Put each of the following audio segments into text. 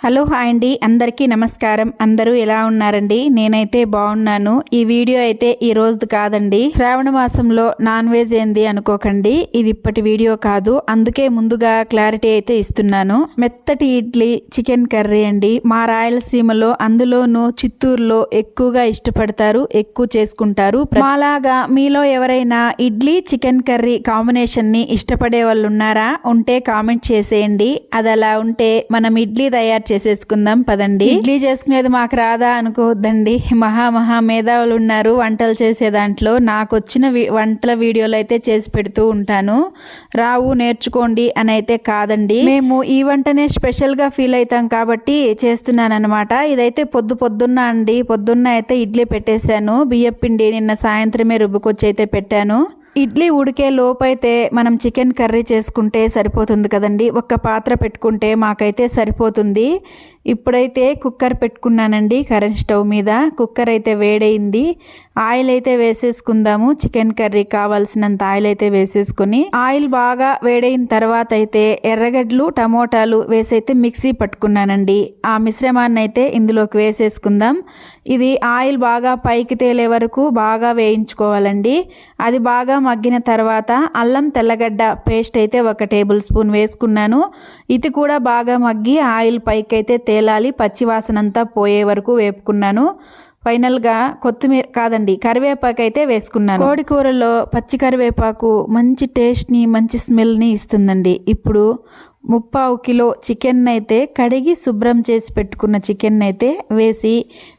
Hello hi అండి అందరికీ నమస్కారం. అందరూ ఎలా ఉన్నారండి? నేనైతే బాగున్నాను. ఈ వీడియో అయితే ఈ రోజు కాదండి. శ్రావణ మాసంలో నాన్ వెజ్ ఏంది అనుకోకండి. ఇది ఇప్పటి వీడియో కాదు. అందుకే ముందుగా క్లారిటీ అయితే ఇస్తున్నాను. మెత్తటి ఇడ్లీ చికెన్ కర్రీ అండి. మా రాయలసీమలో అందులోనూ చిత్తూరులో ఎక్కువగా ఇష్టపడతారు ఎక్కువ చేసుకుంటారు. మాలాగా మీలో ఎవరైనా ఇడ్లీ చికెన్ కర్రీ కాంబినేషన్ని ఇష్టపడే వాళ్ళు ఉన్నారా ఉంటే కామెంట్ చేసేయండి. అది అలా ఉంటే మనం ఇడ్లీ తయారు చేసేసుకుందాం పదండి. ఇడ్లీ చేసుకునేది మాకు రాదా అనుకోవద్దండి. మహా మహా మేధావులు ఉన్నారు వంటలు చేసే దాంట్లో. నాకు వచ్చిన వంటల వీడియోలు అయితే చేసి పెడుతూ ఉంటాను. రావు నేర్చుకోండి అని అయితే కాదండి. మేము ఈ వంటనే స్పెషల్గా ఫీల్ అవుతాం కాబట్టి చేస్తున్నాను అనమాట ఇదైతే పొద్దు పొద్దున్న అండి. పొద్దున్న అయితే ఇడ్లీ పెట్టేశాను. బియ్యపిండి నిన్న సాయంత్రమే రుబ్బుకొచ్చి అయితే పెట్టాను. ఇడ్లీ ఉడికే లోపైతే మనం చికెన్ కర్రీ చేసుకుంటే సరిపోతుంది కదండి. ఒక్క పాత్ర పెట్టుకుంటే మాకైతే సరిపోతుంది. ఇప్పుడైతే కుక్కర్ పెట్టుకున్నానండి కరెంట్ స్టవ్ మీద. కుక్కర్ అయితే వేడైంది. ఆయిల్ అయితే వేసేసుకుందాము. చికెన్ కర్రీ కావాల్సినంత ఆయిల్ అయితే వేసేసుకుని. ఆయిల్ బాగా వేడైన తర్వాత అయితే ఎర్రగడ్డలు టమోటాలు వేసి అయితే మిక్సీ పట్టుకున్నానండి. ఆ మిశ్రమాన్ని అయితే ఇందులోకి వేసేసుకుందాం. ఇది ఆయిల్ బాగా పైకి తేలే వరకు బాగా వేయించుకోవాలండి. అది బాగా మగ్గిన తర్వాత అల్లం తెల్లగడ్డ పేస్ట్ అయితే ఒక టేబుల్ స్పూన్ వేసుకున్నాను. ఇది కూడా బాగా మగ్గి ఆయిల్ పైకి అయితే తేలాలి పచ్చివాసనంతా పోయే వరకు వేపుకున్నాను. ఫైనల్గా కొత్తిమీర కాదండి కరివేపాకు అయితే వేసుకున్నాను. కోడి కూరలో పచ్చి కరివేపాకు మంచి టేస్ట్ని మంచి స్మెల్ని ఇస్తుందండి. ఇప్పుడు ముప్పావు కిలో చికెన్ అయితే కడిగి శుభ్రం చేసి పెట్టుకున్న చికెన్ అయితే వేసి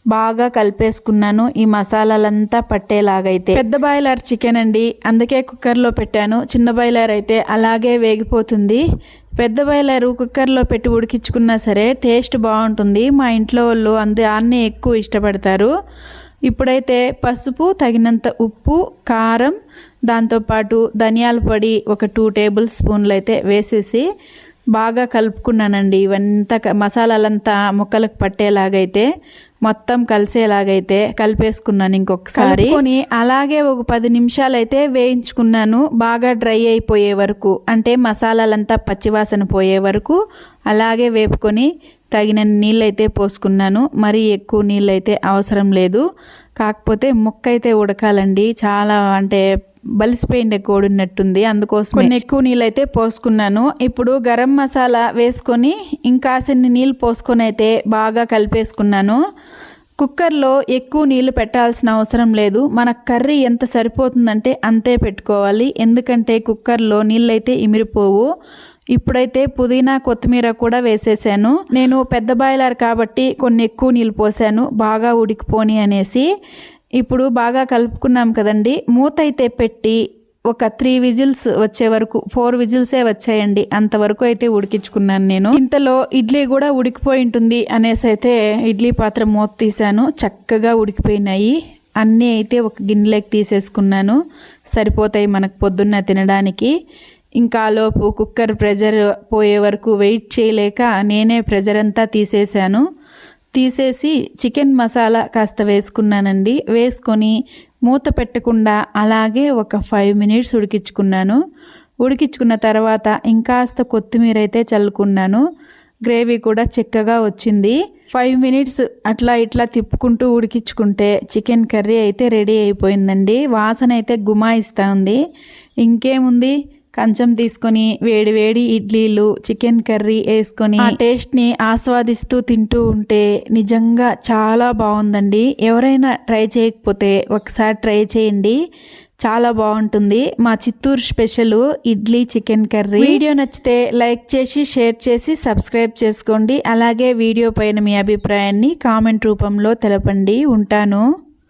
బాగా కలిపేసుకున్నాను. ఈ మసాలాలంతా పట్టేలాగైతే. పెద్ద బాయిలర్ చికెన్ అండి. అందుకే కుక్కర్లో పెట్టాను. చిన్న బాయిలర్ అయితే అలాగే వేగిపోతుంది. పెద్ద బాయిలరు కుక్కర్లో పెట్టి ఉడికించుకున్నా సరే టేస్ట్ బాగుంటుంది. మా ఇంట్లో వాళ్ళు అందు అన్నీ ఎక్కువ ఇష్టపడతారు. ఇప్పుడైతే పసుపు తగినంత ఉప్పు కారం దాంతోపాటు ధనియాల పొడి ఒక టూ టేబుల్ స్పూన్లు అయితే వేసేసి బాగా కలుపుకున్నానండి. ఇవంతా క- మసాలాలంతా ముక్కలకు పట్టేలాగైతే మొత్తం కలిసేలాగైతే కలిపేసుకున్నాను ఇంకొకసారి. కొని అలాగే ఒక పది నిమిషాలు అయితే వేయించుకున్నాను. బాగా డ్రై అయిపోయే వరకు అంటే మసాలాలంతా పచ్చివాసన పోయే వరకు అలాగే వేపుకొని తగిన నీళ్ళైతే పోసుకున్నాను. మరీ ఎక్కువ నీళ్ళైతే అవసరం లేదు. కాకపోతే ముక్క అయితే ఉడకాలండి. చాలా అంటే బలిసిపోయిండే కోడినట్టుంది అందుకోసం కొన్ని ఎక్కువ నీళ్ళు అయితే పోసుకున్నాను. ఇప్పుడు గరం మసాలా వేసుకొని ఇంకాసిన్ని నీళ్ళు పోసుకొని అయితే బాగా కలిపేసుకున్నాను. కుక్కర్లో ఎక్కువ నీళ్ళు పెట్టాల్సిన అవసరం లేదు. మన కర్రీ ఎంత సరిపోతుందంటే అంతే పెట్టుకోవాలి. ఎందుకంటే కుక్కర్లో నీళ్ళైతే ఇమిరిపోవు. ఇప్పుడైతే పుదీనా కొత్తిమీర కూడా వేసేసాను. నేను పెద్ద బాయిలర్ కాబట్టి కొన్ని ఎక్కువ నీళ్ళు పోసాను. బాగా ఉడికిపోని అనేసి ఇప్పుడు బాగా కలుపుకున్నాం కదండి. మూత అయితే పెట్టి ఒక త్రీ విజిల్స్ వచ్చే వరకు ఫోర్ విజిల్సే వచ్చాయండి. అంతవరకు అయితే ఉడికించుకున్నాను నేను. ఇంతలో ఇడ్లీ కూడా ఉడికిపోయి ఉంటుంది అనేసి అయితే ఇడ్లీ పాత్ర మూత తీశాను. చక్కగా ఉడికిపోయినాయి. అన్నీ అయితే ఒక గిన్నెలోకి తీసేసుకున్నాను. సరిపోతాయి మనకు పొద్దున్న తినడానికి. ఇంకా లోపు కుక్కర్ ప్రెజర్ పోయే వరకు వెయిట్ చేయలేక నేనే ప్రెజర్ అంతా తీసేశాను. తీసేసి చికెన్ మసాలా కాస్త వేసుకున్నానండి. వేసుకొని మూత పెట్టకుండా అలాగే ఒక ఫైవ్ మినిట్స్ ఉడికించుకున్నాను. ఉడికించుకున్న తర్వాత ఇంకాస్త కొత్తిమీర అయితే చల్లుకున్నాను. గ్రేవీ కూడా చిక్కగా వచ్చింది. ఫైవ్ మినిట్స్ అట్లా ఇట్లా తిప్పుకుంటూ ఉడికించుకుంటే చికెన్ కర్రీ అయితే రెడీ అయిపోయిందండి. వాసన అయితే గుమాయిస్తూ ఉంది. ఇంకేముంది? కంచం తీసుకొని వేడి వేడి ఇడ్లీలు చికెన్ కర్రీ వేసుకొని ఆ టేస్ట్ని ఆస్వాదిస్తూ తింటూ ఉంటే నిజంగా చాలా బాగుందండి. ఎవరైనా ట్రై చేయకపోతే ఒకసారి ట్రై చేయండి. చాలా బాగుంటుంది. మా Chittoor special idli chicken curry. Video నచ్చితే లైక్ చేసి షేర్ చేసి సబ్స్క్రైబ్ చేసుకోండి. అలాగే వీడియో పైన మీ అభిప్రాయాన్ని కామెంట్ రూపంలో తెలపండి. ఉంటాను.